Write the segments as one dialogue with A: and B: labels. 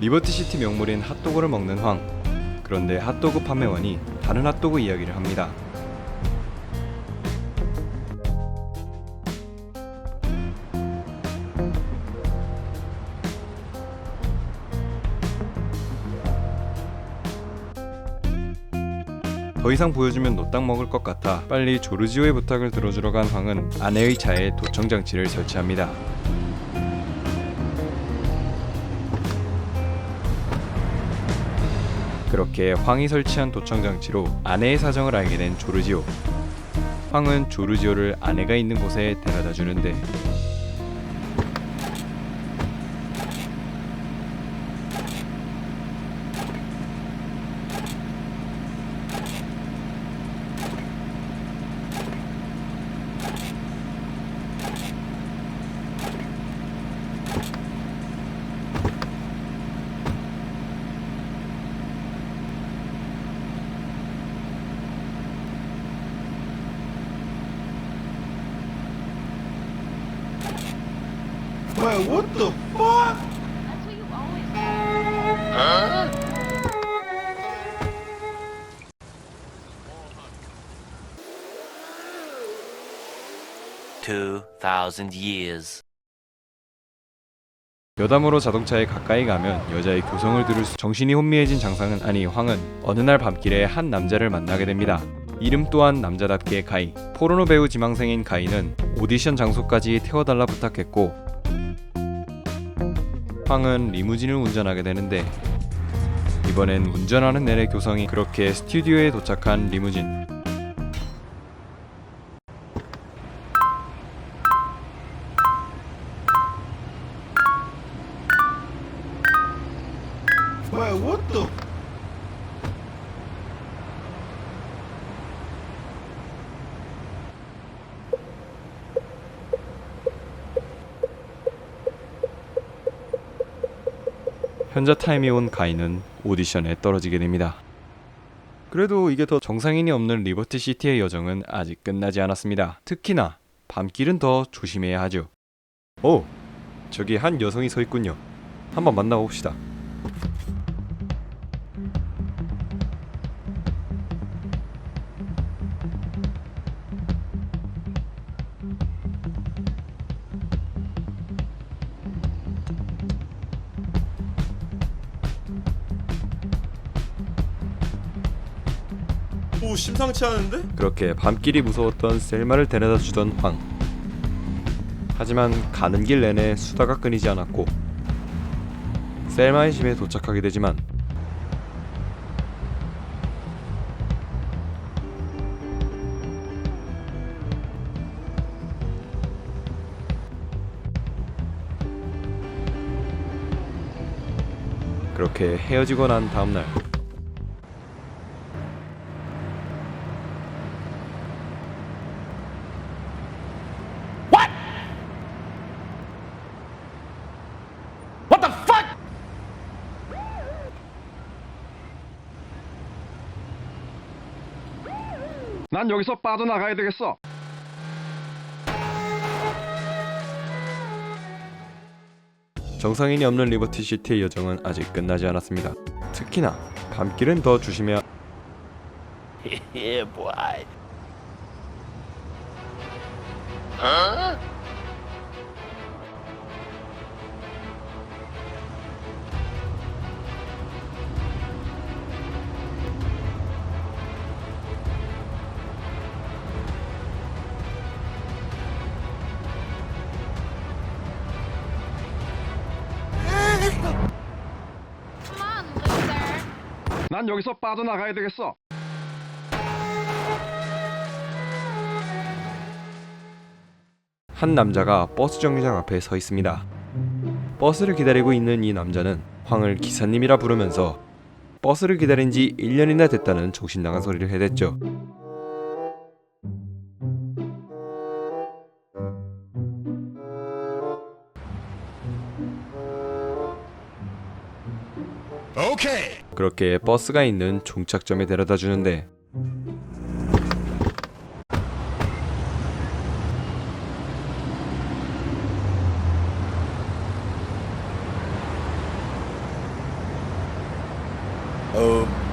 A: 리버티시티 명물인 핫도그를 먹는 황. 그런데 핫도그 판매원이 다른 핫도그 이야기를 합니다. 더 이상 보여주면 노딱 먹을 것 같아 빨리 조르지오의 부탁을 들어주러 간 황은 아내의 차에 도청 장치를 설치합니다. 그렇게 황이 설치한 도청 장치로 아내의 사정을 알게 된 조르지오. 황은 조르지오를 아내가 있는 곳에 데려다 주는데
B: Man, what the fuck?
C: That's what you always
D: Two thousand years.
A: 여담으로 자동차에 가까이 가면 여자의 교성을 들을 수 정신이 혼미해진 장상은 아니 황은 어느 날 밤길에 한 남자를 만나게 됩니다. 이름 또한 남자답게 가이. 포르노 배우 지망생인 가이는 오디션 장소까지 태워달라 부탁했고 황은 리무진을 운전하게 되는데 이번엔 운전하는 내내 교성이 그렇게 스튜디오에 도착한 리무진
B: what the?
A: 현자 타임이 온 가인은 오디션에 떨어지게 됩니다. 그래도 이게 더 정상인이 없는 리버티 시티의 여정은 아직 끝나지 않았습니다. 특히나 밤길은 더 조심해야 하죠. 오, 저기 한 여성이 서 있군요. 한번 만나봅시다.
B: 심상치 않은데?
A: 그렇게 밤길이 무서웠던 셀마를 데려다 주던 황. 하지만 가는 길 내내 수다가 끊이지 않았고 셀마의 집에 도착하게 되지만 그렇게 헤어지고 난 다음 날
E: 난 여기서 빠져나가야 되겠어.
A: 정상인이 없는 리버티 시티의 여정은 아직 끝나지 않았습니다. 특히나 밤길은 더 조심해야
D: Yeah, boy.
E: 난 여기서 빠져나가야 되겠어.
A: 한 남자가 버스 정류장 앞에 서 있습니다. 버스를 기다리고 있는 이 남자는 황을 기사님이라 부르면서 버스를 기다린 지 1년이나 됐다는 정신 나간 소리를 해댔죠. 그렇게 버스가 있는 종착점에 데려다 주는데. 어...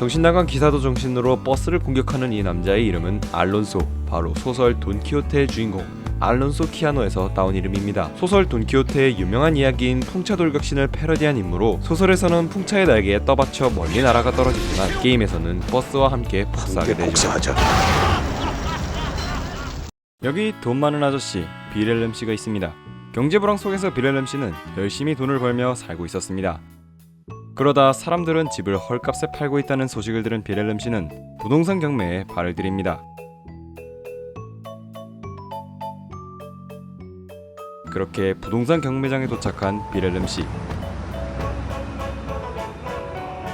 A: 정신 나간 기사도 정신으로 버스를 공격하는 이 남자의 이름은 알론소. 바로 소설 돈키호테의 주인공 알론소 키아노에서 따온 이름입니다. 소설 돈키호테의 유명한 이야기인 풍차 돌격신을 패러디한 인물로 소설에서는 풍차의 날개에 떠받쳐 멀리 날아가 떨어지지만 게임에서는 버스와 함께 복사하게 되죠. 여기 돈 많은 아저씨 비렐름 씨가 있습니다. 경제 불황 속에서 비렐름 씨는 열심히 돈을 벌며 살고 있었습니다. 그러다 사람들은 집을 헐값에 팔고 있다는 소식을 들은 비렐름 씨는 부동산 경매에 발을 들입니다. 그렇게 부동산 경매장에 도착한 비렐름 씨.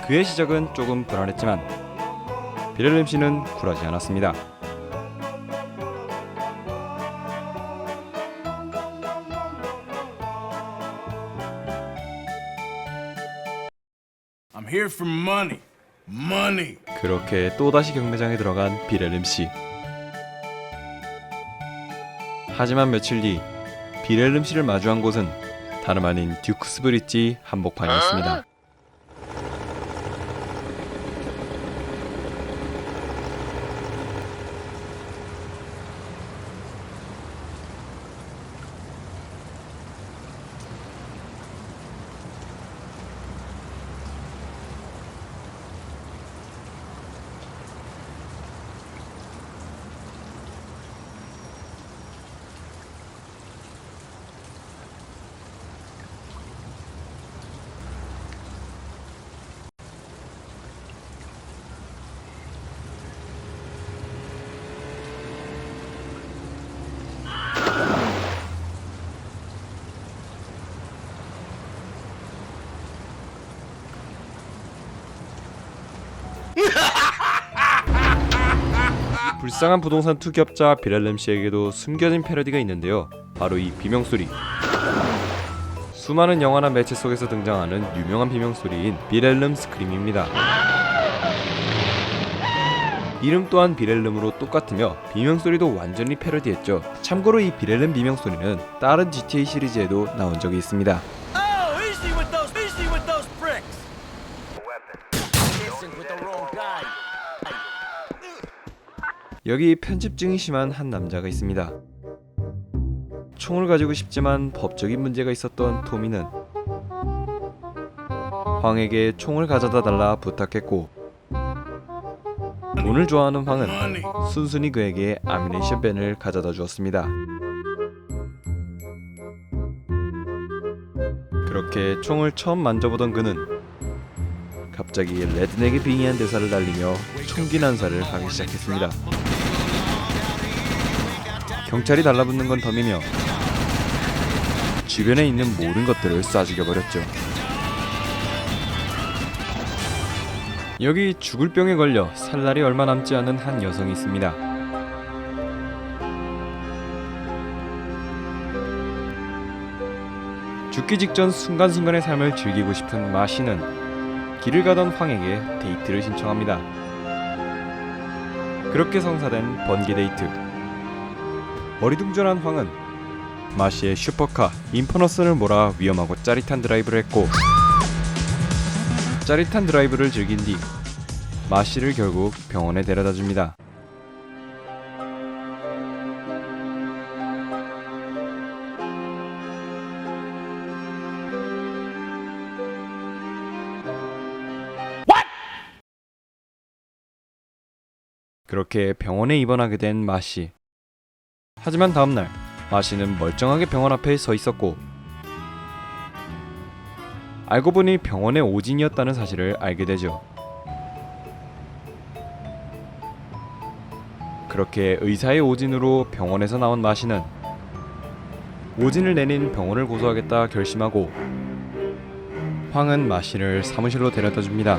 A: 그의 시작은 조금 불안했지만 비렐름 씨는 굴하지 않았습니다.
B: I'm here for money. Money.
A: 그렇게 또다시 경매장에 들어간 비렐름 씨. 하지만 며칠 뒤 비렐름 씨를 마주한 곳은 다름 아닌 듀크스 브릿지 한복판이었습니다. 불쌍한 부동산 투기업자 비렐름 씨에게도 숨겨진 패러디가 있는데요. 바로 이 비명소리. 수많은 영화나 매체 속에서 등장하는 유명한 비명소리인 비렐름 스크림입니다. 이름 또한 비렐름으로 똑같으며 비명소리도 완전히 패러디했죠. 참고로 이 비렐름 비명소리는 다른 GTA 시리즈에도 나온 적이 있습니다. 여기 편집증이 심한 한 남자가 있습니다. 총을 가지고 싶지만 법적인 문제가 있었던 토미는 황에게 총을 가져다 달라 부탁했고 돈을 좋아하는 황은. 순순히 그에게 아미네이션 밴을 가져다 주었습니다. 그렇게 총을 처음 만져보던 그는 갑자기 레드넥에 빙의한 대사를 날리며 총기 난사를 하기 시작했습니다. 경찰이 달라붙는 건 덤이며 주변에 있는 모든 것들을 쏴 죽여버렸죠. 여기 죽을 병에 걸려 살 날이 얼마 남지 않은 한 여성이 있습니다. 죽기 직전 순간순간의 삶을 즐기고 싶은 마시는 길을 가던 황에게 데이트를 신청합니다. 그렇게 성사된 번개 데이트. 어리둥절한 황은 마시의 슈퍼카 인퍼너스를 몰아 위험하고 짜릿한 드라이브를 했고 짜릿한 드라이브를 즐긴 뒤 마시를 결국 병원에 데려다 줍니다. 그렇게 병원에 입원하게 된 마시. 하지만 다음날 마시는 멀쩡하게 병원 앞에 서 있었고 알고 보니 병원의 오진이었다는 사실을 알게 되죠. 그렇게 의사의 오진으로 병원에서 나온 마시는 오진을 내린 병원을 고소하겠다 결심하고 황은 마시를 사무실로 데려다 줍니다.